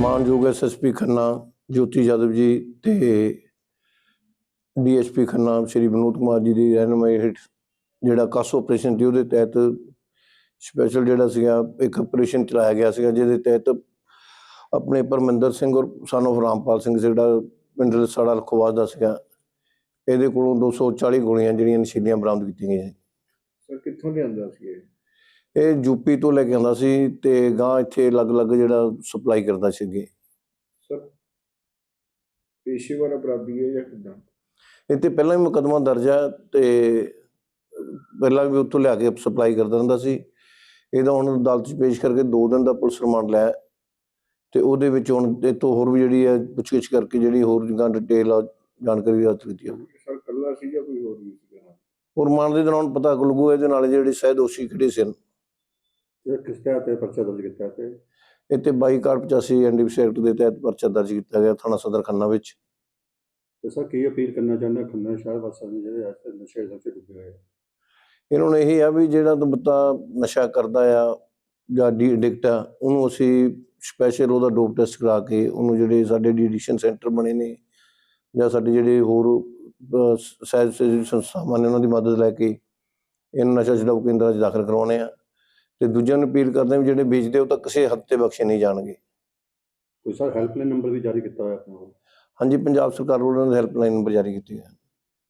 ਮਾਨਯੋਗ ਐਸਐਸਪੀ ਖੰਨਾ, ਜੋਤੀ ਯਾਦਵ ਜੀ ਤੇ ਡੀਐਸਪੀ ਖੰਨਾ ਸ਼੍ਰੀ ਵਿਨੋਦ ਕੁਮਾਰ ਜੀ ਦੀ ਰਹਿਨਮਾਈ ਹੇਠ ਜਿਹੜਾ ਕਾਸ ਆਪਰੇਸ਼ਨ ਸੀ, ਉਹਦੇ ਤਹਿਤ ਸਪੈਸ਼ਲ ਜਿਹੜਾ ਸੀਗਾ, ਇੱਕ ਆਪਰੇਸ਼ਨ ਚਲਾਇਆ ਗਿਆ ਸੀਗਾ, ਜਿਹਦੇ ਤਹਿਤ ਆਪਣੇ ਪਰਮਿੰਦਰ ਸਿੰਘ ਔਰ son of ਰਾਮਪਾਲ ਸਿੰਘ ਜਿਹੜਾ ਪਿੰਡ ਸੜਾ ਲਖਵਾਸ ਦਾ ਸੀਗਾ। ਇਹਦੇ ਕੋਲੋਂ 240 ਗੋਲੀਆਂ ਜਿਹੜੀਆਂ ਨਸ਼ੀਲੀਆਂ ਬਰਾਮਦ ਕੀਤੀਆਂ ਗਈਆਂ। ਸਰ, ਕਿੱਥੋਂ ਲਿਆਂਦਾ ਸੀ ਇਹ? ਇਹ ਯੂਪੀ ਤੋਂ ਲੈ ਕੇ ਆਂਦਾ ਸੀ ਤੇ ਗਾਂ ਇੱਥੇ ਅਲੱਗ-ਅਲੱਗ ਜਿਹੜਾ ਸਪਲਾਈ ਕਰਦਾ ਸੀਗੇ ਸਰ ਪੇਸ਼ੇਵਰ ਅਪਰਾਧੀ ਹੈ ਜਾਂ ਕਿੱਦਾਂ? ਤੇ ਪਹਿਲਾਂ ਵੀ ਮੁਕੱਦਮਾ ਦਰਜ ਹੈ ਤੇ ਪਹਿਲਾਂ ਵੀ ਉੱਥੋਂ ਲਿਆ ਕੇ ਸਪਲਾਈ ਕਰਦਾ ਰਹਿੰਦਾ ਸੀ। ਇਹਦਾ ਹੁਣ ਅਦਾਲਤ 'ਚ ਪੇਸ਼ ਕਰਕੇ 2 ਦਿਨ ਦਾ ਪੁਲਿਸ ਰਿਮਾਂਡ ਲਿਆ ਹੈ ਤੇ ਉਹਦੇ ਵਿੱਚ ਹੁਣ ਇਹ ਤੋਂ ਹੋਰ ਵੀ ਜਿਹੜੀ ਹੈ ਪੁੱਛਗਿੱਛ ਕਰਕੇ ਜਿਹੜੀ ਹੋਰ ਗਾਂ ਡਿਟੇਲ ਆ ਜਾਣਕਾਰੀ ਹਾਸਲ ਕੀਤੀ ਜਾਊਗੀ ਸਰ ਕੱਲਾ ਸੀ ਜਾਂ ਕੋਈ ਹੋਰ ਵੀ ਸੀਗਾ ਔਰ ਰਿਮਾਂਡ ਦੇ ਦੌਰਾਨ ਪਤਾ ਲੱਗੂ ਇਹਦੇ ਨਾਲ ਜਿਹੜੇ ਸਹਿ ਦੋਸ਼ੀ ਖੜੇ ਇਹ ਕਿਸ ਤਰ੍ਹਾਂ ਤੇ ਪਰਚਾ ਦਰਜ ਕੀਤਾ ਤੇ? ਇਹ ਤੇ 22 ਕਾਰ 85 ਐਨਡੀਪੀਸੀ ਐਕਟ ਦੇ ਤਹਿਤ ਪਰਚਾ ਦਰਜ ਕੀਤਾ ਗਿਆ ਥਾਣਾ ਸਦਰ ਖੰਨਾ ਵਿੱਚ। ਤੇ ਸਰ ਕੀ ਅਪੀਲ ਕਰਨਾ ਚਾਹੁੰਦਾ ਖੰਨਾ ਸ਼ਹਿਰ ਵਾਸੀਆਂ ਨੂੰ ਜਿਹੜੇ ਅੱਜ ਤੱਕ ਨਸ਼ੇ ਦੇ ਵਿੱਚ ਡੁੱਬੇ ਹੋਏ ਆ। ਇਹਨਾਂ ਨੂੰ ਇਹੀ ਆ ਵੀ ਜਿਹੜਾ ਤਾਂ ਬੰਦਾ ਨਸ਼ਾ ਕਰਦਾ ਆ ਜਾਂ ਡੀ ਐਡਿਕਟ ਆ ਉਹਨੂੰ ਅਸੀਂ ਸਪੈਸ਼ਲ ਉਹਦਾ ਡੋਪ ਟੈਸਟ ਕਰਾ ਕੇ ਉਹਨੂੰ ਜਿਹੜੇ ਸਾਡੇ ਡੀਡਿਕਸ਼ਨ ਸੈਂਟਰ ਬਣੇ ਨੇ ਜਾਂ ਸਾਡੇ ਜਿਹੜੇ ਹੋਰ ਸਹਿਜ ਸੇਵੀ ਸੰਸਥਾਵਾਂ ਨੇ ਉਹਨਾਂ ਦੀ ਮਦਦ ਲੈ ਕੇ ਇਹਨਾਂ ਨਸ਼ਾ ਛਡਾਊ ਕੇਂਦਰਾਂ 'ਚ ਦਾਖਲ ਕਰਵਾਉਣੇ ਆ। ਤੇ ਦੂਜਿਆਂ ਨੂੰ ਅਪੀਲ ਕਰਦੇ ਵੀ ਜਿਹੜੇ ਵੇਚਦੇ ਉਹ ਤਾਂ ਕਿਸੇ ਹੱਦ ਤੇ ਬਖਸ਼ੇ ਨਹੀਂ ਜਾਣਗੇ ਕੋਈ ਸਰ ਹੈਲਪਲਾਈਨ ਨੰਬਰ ਵੀ ਜਾਰੀ ਕੀਤਾ ਹੋਇਆ ਆਪਣਾ ਹਾਂਜੀ ਪੰਜਾਬ ਸਰਕਾਰ ਵੱਲੋਂ ਹੈਲਪਲਾਈਨ ਨੰਬਰ ਜਾਰੀ ਕੀਤੇ ਹਨ।